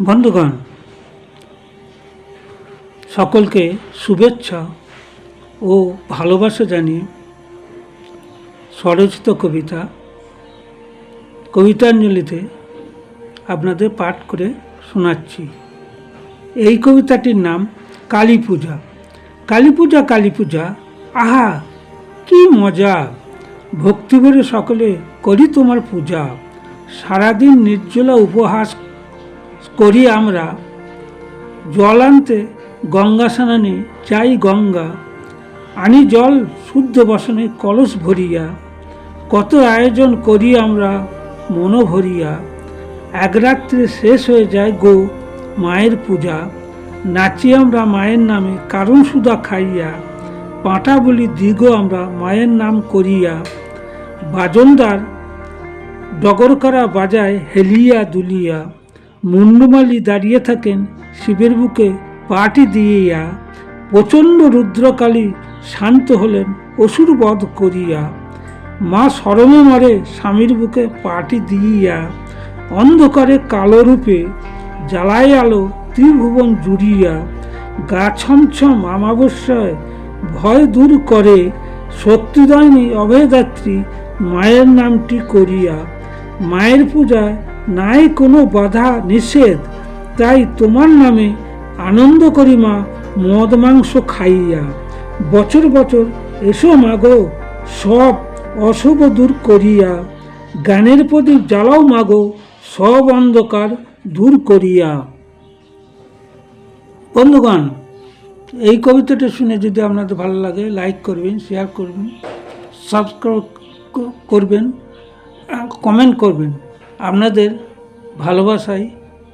বন্ধুগণ, সকলকে শুভেচ্ছা ও ভালোবাসা জানিয়ে স্বরচিত কবিতা, কবিতাঞ্জলিতে আপনাদের পাঠ করে শোনাচ্ছি। এই কবিতাটির নাম কালী পূজা। কালী পূজা কালী পূজা, আহা, কি মজা! ভক্তিভরে সকলে করি তোমার পূজা। সারাদিন নির্জলা উপহাস করি আমরা। জল আনতে গঙ্গা স্নানে চাই গঙ্গা। আনি জল শুদ্ধ বসনে কলস ভরিয়া। কত আয়োজন করি আমরা মনো ভরিয়া। এক রাত্রে শেষ হয়ে যায় গো মায়ের পূজা। নাচি আমরা মায়ের নামে কারণ সুদা খাইয়া। পাঁটা বলি দিগ আমরা মায়ের নাম করিয়া। বাজনদার ডগরকরা বাজায় হেলিয়া দুলিয়া। মুন্ডুমালি দাঁড়িয়ে থাকেন শিবের বুকে পাটি দিয়েয়া প্রচণ্ড রুদ্রকালী শান্ত হলেন অসুর বধ করিয়া। মা সরমে মরে স্বামীর বুকে পাটি দিইয়া অন্ধকারে কালো রূপে জ্বালায় আলো ত্রিভুবন জুড়িয়া। গা ছমছম আমাবস্যায় ভয় দূর করে শক্তিদায়নী অভয়দাত্রী মায়ের নামটি করিয়া। মায়ের পূজায় নাই কোনো বাধা নিষেধ। তাই তোমার নামে আনন্দ করি মা, মদ, মাংস খাইয়া। বছর বছর এসো মাগো সব অশুভ দূর করিয়া। গানের প্রদীপ জ্বালাও মাগো সব অন্ধকার দূর করিয়া। বন্ধুগণ, এই কবিতাটা শুনে যদি আপনাদের ভালো লাগে, লাইক করবেন, শেয়ার করবেন, সাবস্ক্রাইব করবেন কমেন্ট করবেন। আপনাদের ভালোবাসাই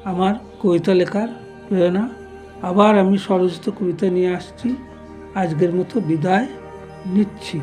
আমার কবিতা লেখার প্রেরণা। আবার আমি স্বরচিত কবিতা নিয়ে আসছি। আজকের মতো বিদায় নিচ্ছি।